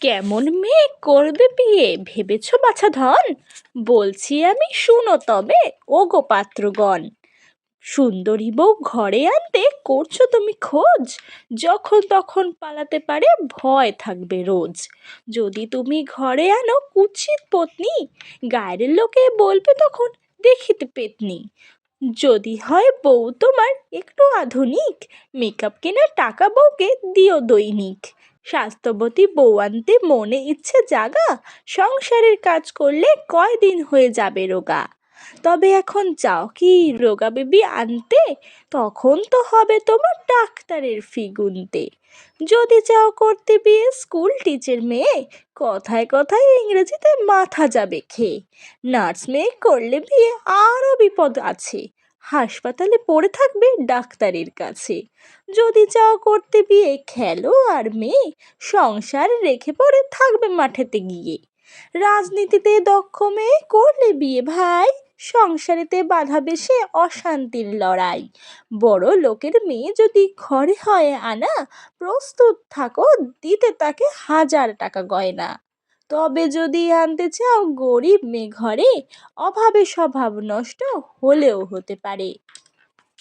কেমন মেয়ে করবে বিয়ে? ভেবেছ বাছা ধন? বলছি আমি, শুনো তবে ও গো পাত্রগণ। সুন্দরী বউ ঘরে আনতে করছ তুমি খোঁজ? যখন তখন পালাতে পারে, ভয় থাকবে রোজ। যদি তুমি ঘরে আনো কুৎসিত পত্নী, গায়ের লোকে বলবে তখন দেখিতে পেতনি। যদি হয় বউ তোমার একটু আধুনিক, মেকআপ কেনার টাকা বউকে দিও দৈনিক। স্বাস্থ্যবতী বউ আনতে মনে ইচ্ছে জাগা, সংসারের কাজ করলে কয়দিন হয়ে যাবে রোগা? তবে এখন চাও কি রোগা বেবি আনতে, তখন তো হবে তোমার ডাক্তারের ফি গুনতে। যদি চাও করতে বিয়ে স্কুল টিচার মেয়ে, কথায় কথায় ইংরেজিতে মাথা যাবে খেয়ে। নার্স মেয়ে করলে বিয়ে আরও বিপদ আছে। হাসপাতালে পড়ে থাকবে ডাক্তারের কাছে। যদি চাও করতে বিয়ে, খেলো আর মেয়ে, সংসার রেখে পড়ে থাকবে মাঠেতে গিয়ে। রাজনীতিতে দক্ষ মেয়ে করলে বিয়ে ভাই, সংসারেতে বাধা বেশে অশান্তির লড়াই। বড় লোকের মেয়ে যদি ঘরে হয় আনা, প্রস্তুত থাকো, দিতে তাকে হাজার টাকা গয়না। তবে যদি আনতে চাও গরিব মেয়ে ঘরে অভাবে স্বভাব নষ্ট হলেও হতে পারে।